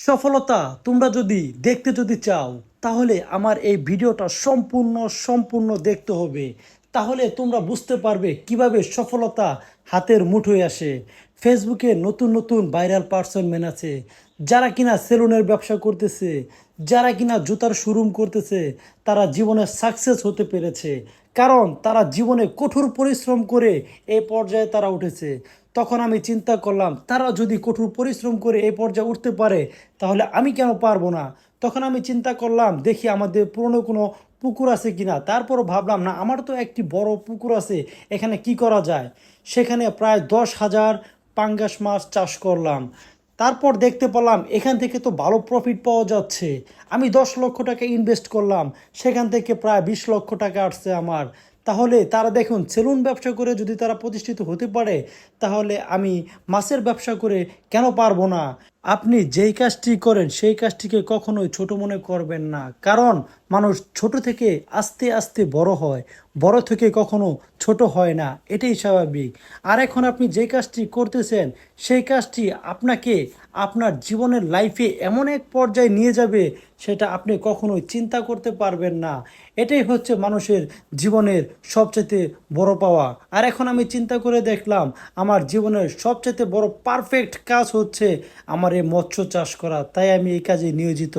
সফলতা তোমরা যদি দেখতে যদি চাও, তাহলে আমার এই ভিডিওটা সম্পূর্ণ সম্পূর্ণ দেখতে হবে। তাহলে তোমরা বুঝতে পারবে কীভাবে সফলতা হাতের মুঠোয় আসে। ফেসবুকে নতুন নতুন ভাইরাল পার্সন মেন আছে, যারা কিনা সেলুনের ব্যবসা করতেছে, যারা কিনা জুতার শোরুম করতেছে, তারা জীবনে সাকসেস হতে পেরেছে। কারণ তারা জীবনে কঠোর পরিশ্রম করে এই পর্যায়ে তারা উঠেছে। তখন আমি চিন্তা করলাম তারা যদি কঠোর পরিশ্রম করে এই পর্যায়ে উঠতে পারে, তাহলে আমি কেন পারব না? তখন আমি চিন্তা করলাম, দেখি আমাদের পুরনো কোনো পুকুর আছে কিনা। তারপর ভাবলাম, না, আমার তো একটি বড় পুকুর আছে, এখানে কি করা যায়? সেখানে প্রায় দশ হাজার পাঙ্গাস মাছ চাষ করলাম। তারপর দেখতে পেলাম, এখান থেকে তো ভালো প্রফিট পাওয়া যাচ্ছে। আমি দশ লক্ষ টাকা ইনভেস্ট করলাম, সেখান থেকে প্রায় বিশ লক্ষ টাকা আসছে আমার। তাহলে তারা দেখুন, সেলুন ব্যবসা করে যদি তারা প্রতিষ্ঠিত হতে পারে, তাহলে আমি মাছের ব্যবসা করে কেন পারব না? আপনি যেই কাজটি করেন, সেই কাজটিকে কখনোই ছোট মনে করবেন না। কারণ মানুষ ছোট থেকে আস্তে আস্তে বড় হয়, বড় থেকে কখনো ছোট হয় না। এটাই স্বাভাবিক। আর এখন আপনি যে কাজটি করতেছেন, সেই কাজটি আপনাকে আপনার জীবনের লাইফে এমন এক পর্যায়ে নিয়ে যাবে, সেটা আপনি কখনোই চিন্তা করতে পারবেন না। এটাই হচ্ছে মানুষের জীবনের সবচেয়ে বড় পাওয়া। আর এখন আমি চিন্তা করে দেখলাম, আমার জীবনের সবচেয়ে বড় পারফেক্ট কাজ হচ্ছে আমার এই মৎস্য চাষ করা তাই আমি এই কাজে নিয়োজিত।